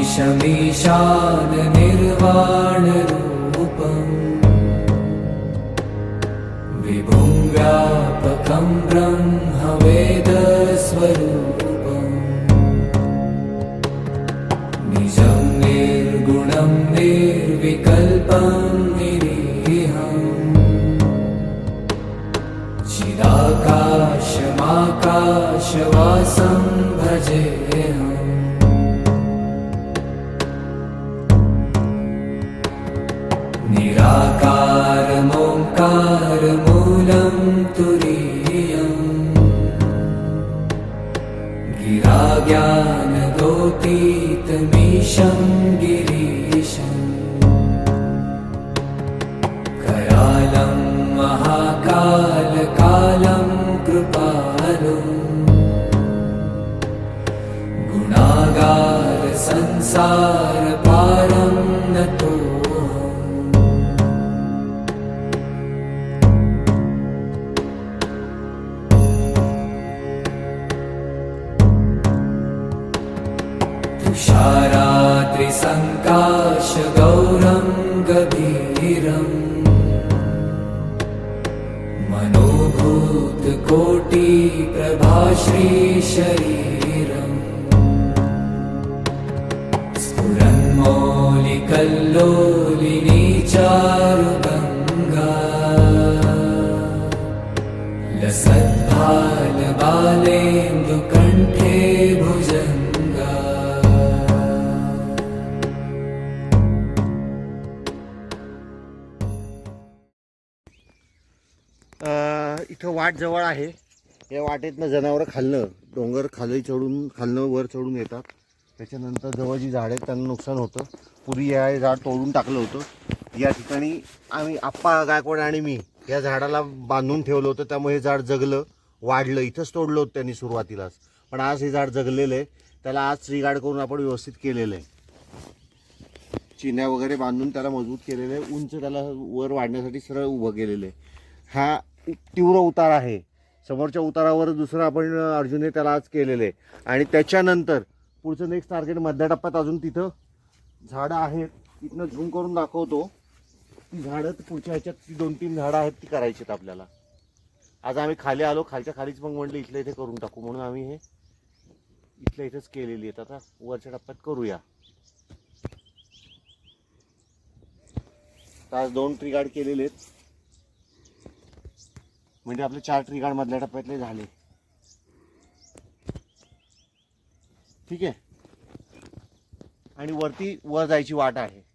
ईशमीशान निर्वाणरूपम् विभुं व्यापकं ब्रह्मवेदस्वरूपम्। निजं निर्गुणं निर्विकल्पं निरीहम्। चिदाकाशमाकाशवासं भजेऽहम् गिराज्ञानगोतीतमीशं गिरीशम् करालं महाकालकालं कृपालु। गुणागार तुषारात्रिसङ्काशगौरं गभीरम् मनोभूतकोटिप्रभाश्रीशरीरम्। स्फुरन्मौलिकल्लोलिनी चारुगङ्गा लसद्भालबालेन्दुकण्ठे इथं वाट जवळ आहे. या वाटेतनं जनावरं खाल्लं डोंगर खाली चढून खालणं वर चढून येतात. त्याच्यानंतर जवळ जी झाडं आहेत त्यांना नुकसान होतं. पूर्वी या झाड तोडून टाकलं होतं. या ठिकाणी आम्ही आप्पा गायकवाड आणि मी या झाडाला बांधून ठेवलं होतं. त्यामुळे हे झाड जगलं वाढलं. इथंच तोडलं होतं त्यांनी सुरुवातीलाच. पण आज हे झाड जगलेलं आहे. त्याला आज श्रीगाड करून आपण व्यवस्थित केलेलं आहे. चिन्या वगैरे बांधून त्याला मजबूत केलेलं आहे. उंच त्याला वर वाढण्यासाठी सरळ उभं केलेलं आहे. हा तीव्र उतार आहे. समोरच्या उतारावर दुसरं आपण अर्जुनने त्याला आज केलेलं आहे. आणि त्याच्यानंतर पुढचं नेक्स्ट टार्गेट मधल्या टप्प्यात अजून तिथं झाडं आहेत. तिथनं झूम करून दाखवतो. ती झाडं पुढच्या ह्याच्यात ती दोन तीन झाडं आहेत ती करायची आहेत आपल्याला. आज आम्ही खाली आलो खालच्या खालीच मग म्हटलं इथल्या इथे करून टाकू. म्हणून आम्ही हे इथल्या इथेच केलेली आहेत. आता वरच्या टप्प्यात करूया. तर आज दोन ट्री गार्ड केलेले आहेत. म्हणजे आपले चार ट्री गार्ड मधल्या टप्प्यातले झाले. ठीक आहे? आणि वरती वर जायची वाट आहे.